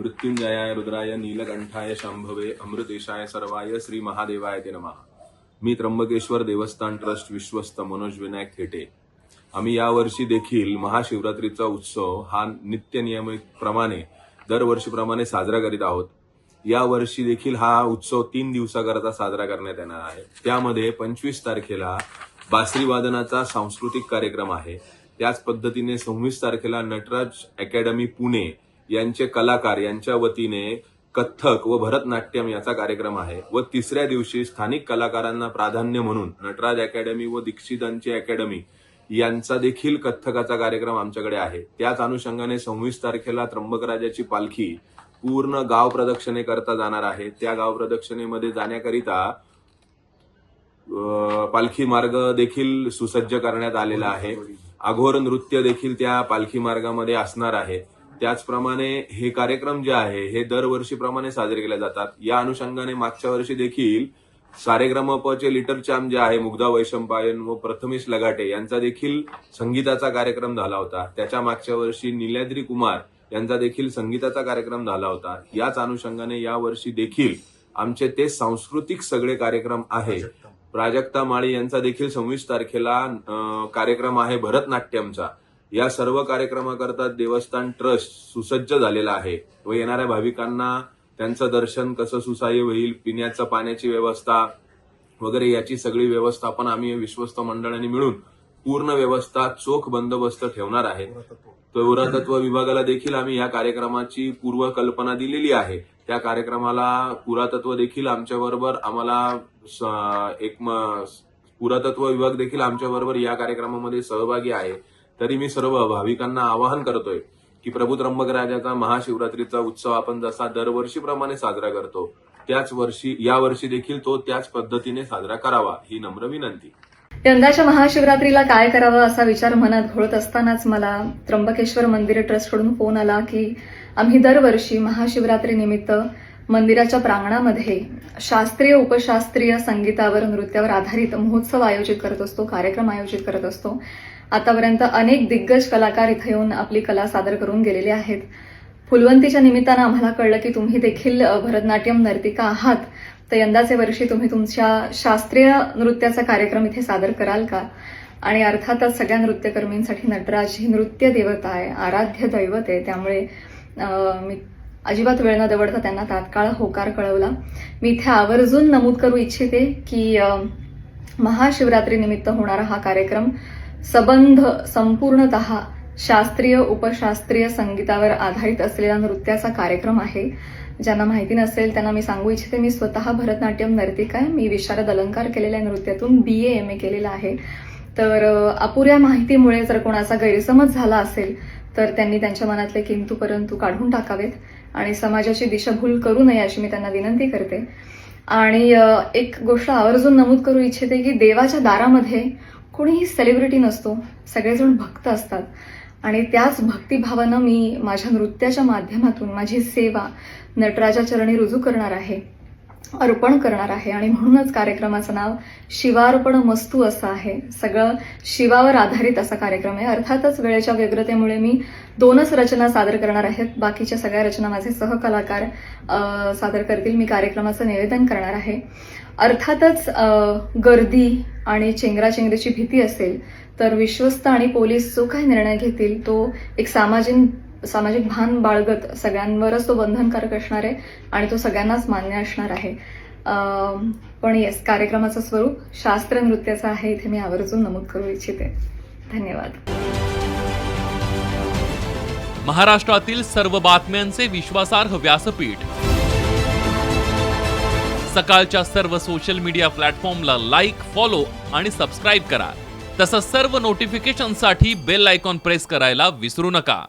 मृत्युंजयाय रुद्राय नीलकंठाय शांभवे अमृतेशाय सर्वाय श्री महादेवाय ते नमः. मी त्र्यंबकेश्वर देवस्थान ट्रस्ट विश्वस्त मनोज विनायक थेटे. आम्ही यावर्षी देखील महाशिवरात्रीचा उत्सव हा नित्य दरवर्षीप्रमाणे साजरा करीत आहोत. या वर्षी देखील हा उत्सव तीन दिवसाकरता साजरा करण्यात येणार आहे. त्यामध्ये पंचवीस तारखेला बासरी वादनाचा सांस्कृतिक कार्यक्रम आहे. त्याच पद्धतीने सव्वीस तारखेला नटराज अकॅडमी पुणे यांचे कलाकार यांच्या वतीने कथ्थक व भरतनाट्यम याचा कार्यक्रम आहे व तिसऱ्या दिवशी स्थानिक कलाकारांना प्राधान्य म्हणून नटराज अकॅडमी व दीक्षितांची अकॅडमी यांचा देखील कथ्थकाचा कार्यक्रम आमच्याकडे आहे. त्याच अनुषंगाने सव्वीस तारखेला त्र्यंबकराजाची पालखी पूर्ण गाव प्रदक्षिणे करता जाणार आहे. त्या गाव प्रदक्षिणेमध्ये जाण्याकरिता पालखी मार्ग देखील सुसज्ज करण्यात आलेला आहे. अघोर नृत्य देखील त्या पालखी मार्गामध्ये असणार आहे. त्याचप्रमाणे हे कार्यक्रम जे आहे हे दरवर्षीप्रमाणे साजरे केले जातात. या अनुषंगाने मागच्या वर्षी देखील सारेग्रामपचे लिटर चाम जे आहे मुग्धा वैशंपायन व प्रथमेश लगाटे यांचा देखील संगीताचा कार्यक्रम झाला होता. त्याच्या मागच्या वर्षी निल्याद्री कुमार यांचा देखील संगीताचा कार्यक्रम झाला होता. याच अनुषंगाने या वर्षी देखील आमचे ते सांस्कृतिक सगळे कार्यक्रम आहे. प्राजक्ता माळी यांचा देखील सव्वीस तारखेला कार्यक्रम आहे भरतनाट्यमचा. या सर्व कार्यक्रमाकरता देवस्थान ट्रस्ट सुसज्ज झालेला आहे व येणाऱ्या भाविकांना त्यांचं दर्शन कसं सुसाह्य होईल पिण्याचं पाण्याची व्यवस्था वगैरे याची सगळी व्यवस्थापन आम्ही विश्वस्त मंडळाने मिळून पूर्ण व्यवस्था चोख बंदोबस्त ठेवणार आहे. पुरातत्व. विभागाला देखील आम्ही या कार्यक्रमाची पूर्वकल्पना दिलेली आहे. त्या कार्यक्रमाला पुरातत्व देखील आमच्या बरोबर आम्हाला एक पुरातत्व विभाग देखील आमच्या बरोबर या कार्यक्रमामध्ये सहभागी आहे. तरी मी सर्व भाविकांना आवाहन करतोय की प्रभू त्र्यंबकराजाचा महाशिवरात्रीचा उत्सव आपण जसा दरवर्षीप्रमाणे साजरा करतो त्याच वर्षी या वर्षी देखील तो त्याच पद्धतीने साजरा करावा ही नम्र विनंती. यंदाच्या महाशिवरात्रीला काय करावं असा विचार मनात घोळत असतानाच मला त्र्यंबकेश्वर मंदिर ट्रस्टकडून फोन आला की आम्ही दरवर्षी महाशिवरात्री निमित्त मंदिराच्या प्रांगणामध्ये शास्त्रीय उपशास्त्रीय संगीतावर नृत्यावर आधारित महोत्सव आयोजित करत असतो कार्यक्रम आयोजित करत असतो. आतापर्यंत अनेक दिग्गज कलाकार इथं येऊन आपली कला सादर करून गेलेले आहेत. फुलवंतीच्या निमित्तानं आम्हाला कळलं की तुम्ही देखील भरतनाट्यम नर्तिका आहात. तर यंदाचे वर्षी तुम्ही तुमच्या शास्त्रीय नृत्याचा कार्यक्रम इथे सादर कराल का? आणि अर्थातच सगळ्या नृत्यकर्मींसाठी नटराज ही नृत्य देवता आहे आराध्य दैवत आहे. त्यामुळे मी अजिबात वेळ न दवडता त्यांना तात्काळ होकार कळवला. मी इथे आवर्जून नमूद करू इच्छिते की महाशिवरात्रीनिमित्त होणारा हा कार्यक्रम सबंध संपूर्णत शास्त्रीय उपशास्त्रीय संगीतावर आधारित असलेला नृत्याचा कार्यक्रम आहे. ज्यांना माहिती नसेल त्यांना मी सांगू इच्छिते मी स्वतः भरतनाट्यम नर्तिका आहे. मी विशारद अलंकार केलेल्या नृत्यातून बी ए एम ए केलेला आहे. तर अपुऱ्या माहितीमुळे जर कोणाचा गैरसमज झाला असेल तर त्यांनी त्यांच्या मनातले किंतू परंतु काढून टाकावेत आणि समाजाची दिशाभूल करू नये अशी मी त्यांना विनंती करते. आणि एक गोष्ट आवर्जून नमूद करू इच्छिते की देवाच्या दारामध्ये कोणीही सेलिब्रिटी नसतो सगळेजण भक्त असतात. आणि त्याच भक्तिभावानं मी माझ्या नृत्याच्या माध्यमातून माझी सेवा नटराजा चरणी रुजू करणार आहे. अर्पण करणार आहे. आणि म्हणूनच कार्यक्रमाचं नाव शिवार्पण मस्तू असं आहे. सगळं शिवावर आधारित असा कार्यक्रम आहे. अर्थातच वेळेच्या व्यग्रतेमुळे मी दोनच रचना सादर करणार आहेत बाकीच्या सगळ्या रचना माझे सहकलाकार सादर करतील. मी कार्यक्रमाचं निवेदन करणार आहे. अर्थातच गर्दी आणि चेंगराचेंगरीची भीती असेल तर विश्वस्त आणि पोलीस जो काही निर्णय घेतील तो एक सामाजिक सामाजिक भान बाळगत सगळ्यांवरच तो बंधनकारक असणार आहे आणि तो सगळ्यांनाच मान्य असणार आहे. पण येस कार्यक्रमाचं स्वरूप शास्त्र नृत्याचं आहे. इथे मी आवर्जून नमूद करू इच्छिते. धन्यवाद. महाराष्ट्रातील सर्व बातम्यांचे विश्वासार्ह व्यासपीठ. सकाळच्या सर्व सोशल मीडिया प्लॅटफॉर्मला लाईक फॉलो आणि सबस्क्राईब करा. तसंच सर्व नोटिफिकेशनसाठी बेल आयकॉन प्रेस करायला विसरू नका.